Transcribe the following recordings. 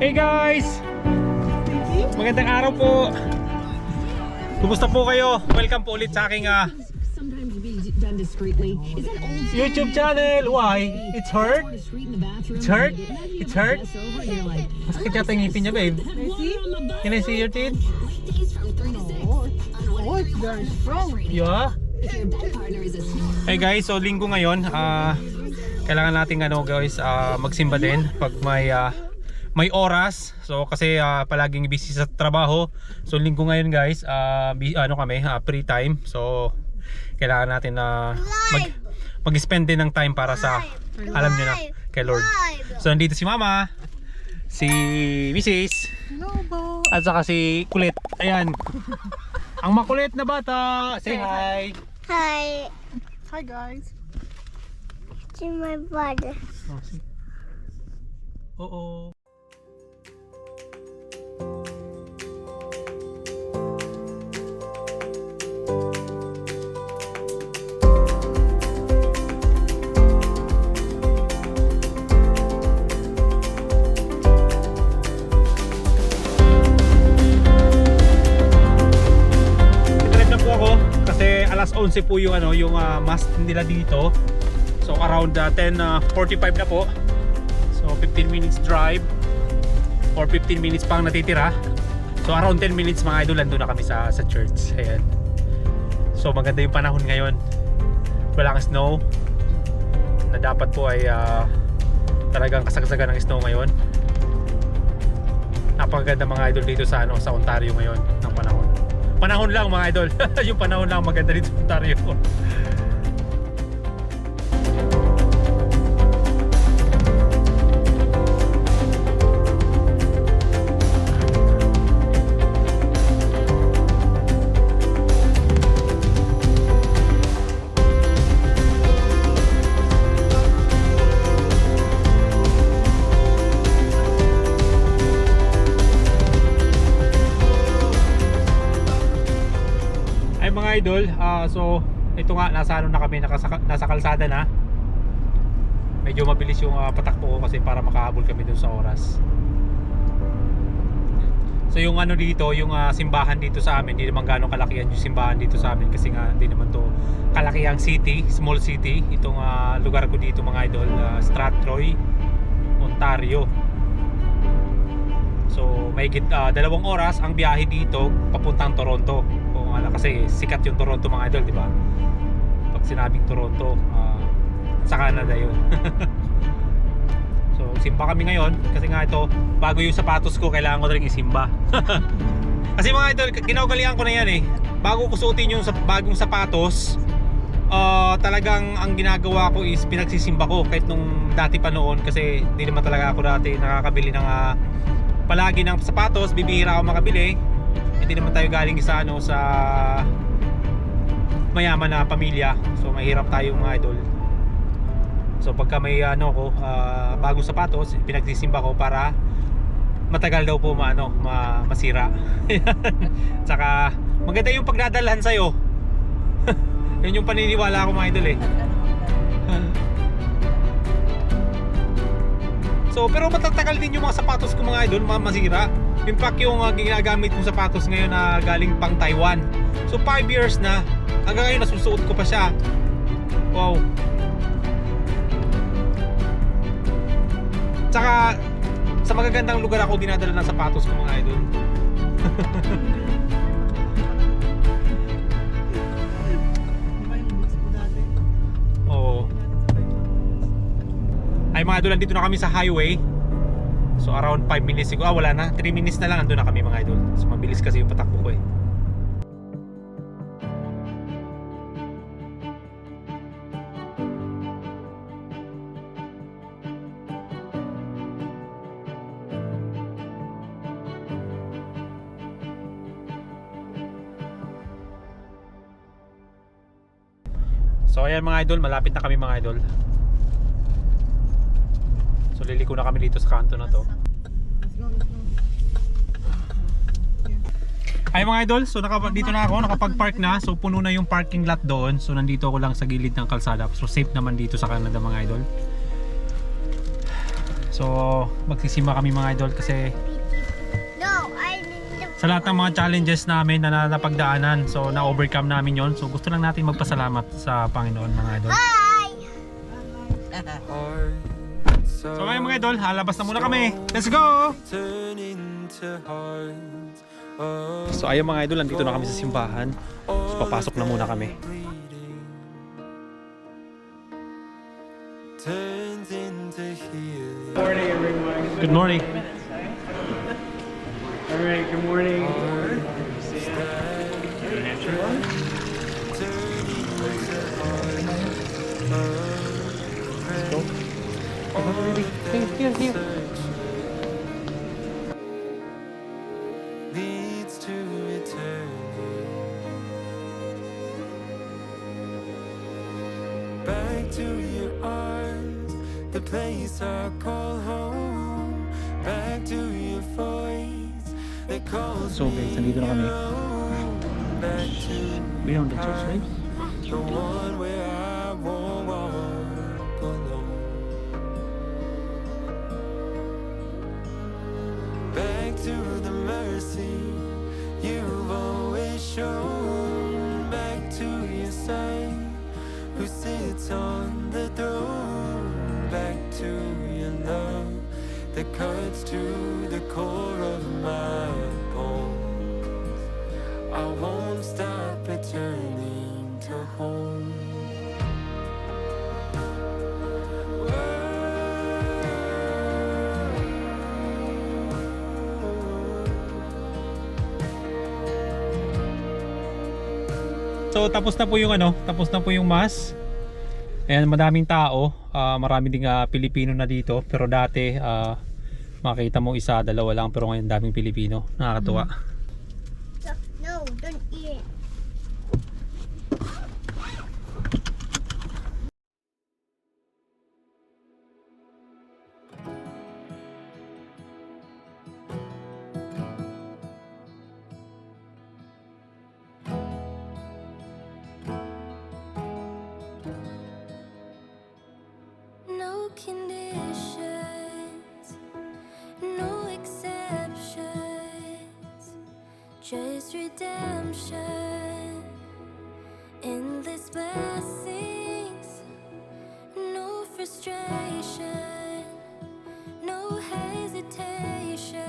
Hey guys! Magandang araw po! Kumusta po kayo? Welcome po ulit sa aking ah, old YouTube channel. Why? It's hurt? It's hurt? It's hurt? Masakit yata yung ngipin niya, babe. Can I see your teeth? Weekdays from 3 to 6. Oh, strong. Yeah. Hey guys, so linggo ngayon, ah kailangan nating ano guys, ah, magsimba din pag may ah, may oras. So kasi ah, palaging busy sa trabaho. So linggo ngayon guys, bi- ano kami, ah, free time. So kailangan natin na mag mag-spend din ng time para sa alam niyo na kay Lord. So nandito si Mama, si Mrs. No, bo. at saka si Kulit. Ayan. Ang makulit na bata. Say hi. Hi, Hi, guys. to my brother. Oh, si- 11 po yung ano yung ah, mast nila dito. So around uh, 10:45 na po. So 15 minutes drive or 15 minutes pang natitira. So around 10 minutes mga idol nandun na kami sa sa church. Ayan. So maganda yung panahon ngayon. Walang snow. Na dapat po ay ah, talagang kasagsagan ng snow ngayon. Napakaganda mga idol dito sa ano sa Ontario ngayon ng panahon. Panahon lang mga idol. yung panahon lang maganda dito sa Ontario. Ay mga idol, ah, so ito nga nasa ano na kami, nasa, nasa kalsada na. Medyo mabilis yung ah, patakbo ko kasi para makahabol kami dun sa oras. So yung ano dito, yung ah, simbahan dito sa amin, hindi naman gaano kalakihan yung simbahan dito sa amin kasi nga hindi naman to kalakihang city, small city. Itong ah, lugar ko dito mga idol, ah, Strathroy, Ontario. So may dalawang oras ang biyahe dito papuntang Toronto. Kasi sikat yung Toronto mga idol, di ba? Pag sinabing Toronto, ah, sa Canada 'yun. so simba kami ngayon kasi nga ito bago yung sapatos ko kailangan ko na rin isimba. kasi mga idol, ginagalingan ko na yan eh. Bago ko suotin yung bagong sapatos, ah, talagang ang ginagawa ko is pinagsisimba ko kahit nung dati pa noon kasi hindi naman talaga ako dati nakakabili ng ah, palagi ng sapatos, bibihira ako makabili. Hindi naman tayo galing sa ano sa mayaman na pamilya. So mahirap tayo mga idol. So pagka may ano ko, ah, bagong sapatos, pinagsisimba ko para matagal daw po maano, ma masira. Tsaka maganda yung pagdadalhan sa iyo. Yun yung paniniwala ko mga idol eh. So, pero matatagal din yung mga sapatos ko mga idol, mga masira. In fact, yung uh, ginagamit kong sapatos ngayon na galing pang Taiwan. So, 5 years na. Hanggang ngayon, nasusuot ko pa siya. Wow. Tsaka, sa magagandang lugar ako dinadala ng sapatos ko mga idol. Oo. Ay mga idol, dito na kami sa highway. So around 5 minutes siguro. Ah, wala na. 3 minutes na lang andun na kami mga idol. So mabilis kasi yung patakbo ko eh. So ayan mga idol, malapit na kami mga idol. Liliko na kami dito sa kanto na to. Ay mga idol, so naka, dito na ako, nakapag-park na. So puno na yung parking lot doon. So nandito ako lang sa gilid ng kalsada. So safe naman dito sa Canada mga idol. So magsisima kami mga idol kasi sa lahat ng mga challenges namin na na- napagdaanan so na-overcome namin yon so gusto lang natin magpasalamat sa Panginoon mga idol Hi. So ngayon mga idol halabas na muna kami. Let's go! So ayun mga idol nandito na kami sa simbahan. So papasok na muna kami. Turns into healing. morning. Everyone good morning Alright, good morning. leads to eternity. Back to your arms, the place I call home. Back to your voice that calls So guys, nandito na kami. home. Back to Beyond the church, right? Mercy you've always shown. Back to your son who sits on the throne. Back to your love that cuts to the core of my So tapos na po yung ano, tapos na po yung mass. Ayan, madaming tao. Ah, marami ding ah, Pilipino na dito. Pero dati, ah, makita mo isa, dalawa lang. Pero ngayon daming Pilipino. Nakakatuwa. No, conditions, no exceptions, just redemption, endless blessings, no frustration, no hesitation,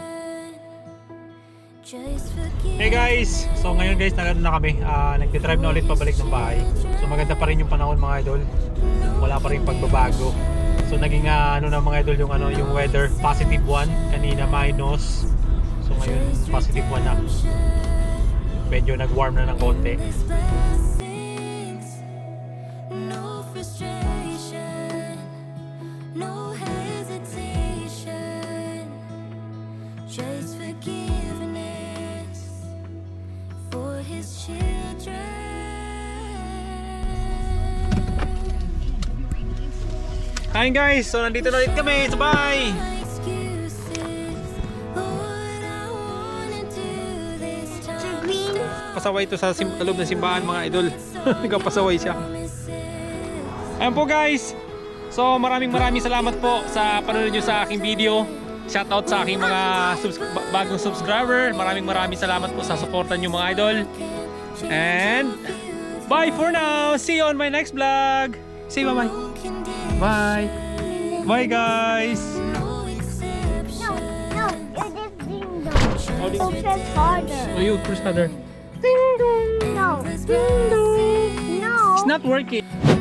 just forgive. Hey guys! So ngayon guys, nagano na kami. Ah, nagtitrive na ulit pabalik ng bahay. So maganda pa rin yung panahon mga idol. Wala pa rin pagbabago. So naging ah, ano na mga idol yung ano yung weather positive 1 kanina minus. So ngayon positive 1 na. Medyo nag-warm na ng konti. Hi guys! So nandito na ulit kami. So bye! Pasaway ito sa, sim- loob ng simbahan mga idol. Nagkapasaway siya. Ayan po guys. So maraming maraming salamat po sa panonood nyo sa aking video. Shoutout sa aking mga subs- ba- bagong subscriber. Maraming maraming salamat po sa suporta nyo mga idol. And bye for now. See you on my next vlog. Say bye bye. Bye. Bye guys. No exception. No, it is ding dong. So press harder. Oh, you push harder. Ding dong. No. Ding dong. No. It's not working. No frustration.